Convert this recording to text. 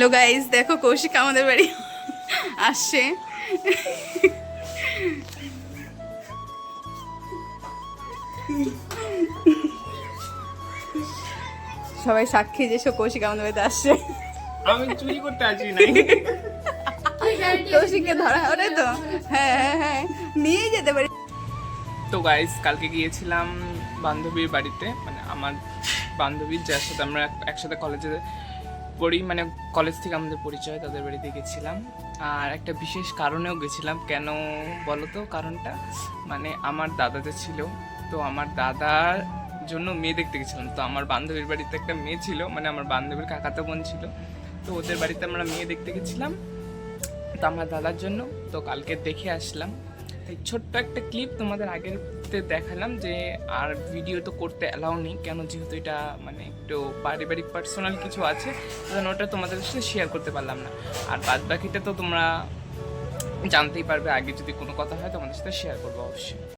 Hello guys দেখো কৌশিক আমাদের বাড়ি আসছে। সবাই সাক্ষী যে সব কৌশিক আমাদের বাড়িতে আসছে। আমি চুরি করতে আসি নাই। কৌশিককে ধরা ওটাই তো। হ্যাঁ হ্যাঁ হ্যাঁ। নিয়েই যেতে পারি। তো গাইস কালকে গিয়েছিলাম বান্ধবীর বাড়িতে। মানে আমার বান্ধবীর যার সাথে আমরা একসাথে কলেজে পড়ি মানে কলেজ থেকে আমাদের পরিচয়, তাদের বাড়িতে গেছিলাম। আর একটা বিশেষ কারণেও গেছিলাম। কেন বলো তো কারণটা মানে আমার দাদা যে ছিল। তো আমার দাদার জন্য মেয়ে দেখতে গেছিলাম। তো আমার বান্ধবীর বাড়িতে একটা মেয়ে ছিল। মানে আমার বান্ধবীর কাকাতো বোন ছিল। তো ওদের বাড়িতে আমরা মেয়ে দেখতে গেছিলাম। তো আমার দাদার জন্য। তো কালকে দেখে আসলাম। ছোট্ট একটা ক্লিপ তোমাদের আগের দেখালাম যে, আর ভিডিও তো করতে অ্যালাউ নেই, কেন যেহেতু এটা মানে একটু পারিবারিক পার্সোনাল কিছু আছে, সেজন্য ওটা তোমাদের সাথে শেয়ার করতে পারলাম না। আর বাদ বাকিটা তো তোমরা জানতেই পারবে, আগে যদি কোনো কথা হয় তোমাদের সাথে শেয়ার করব অবশ্যই।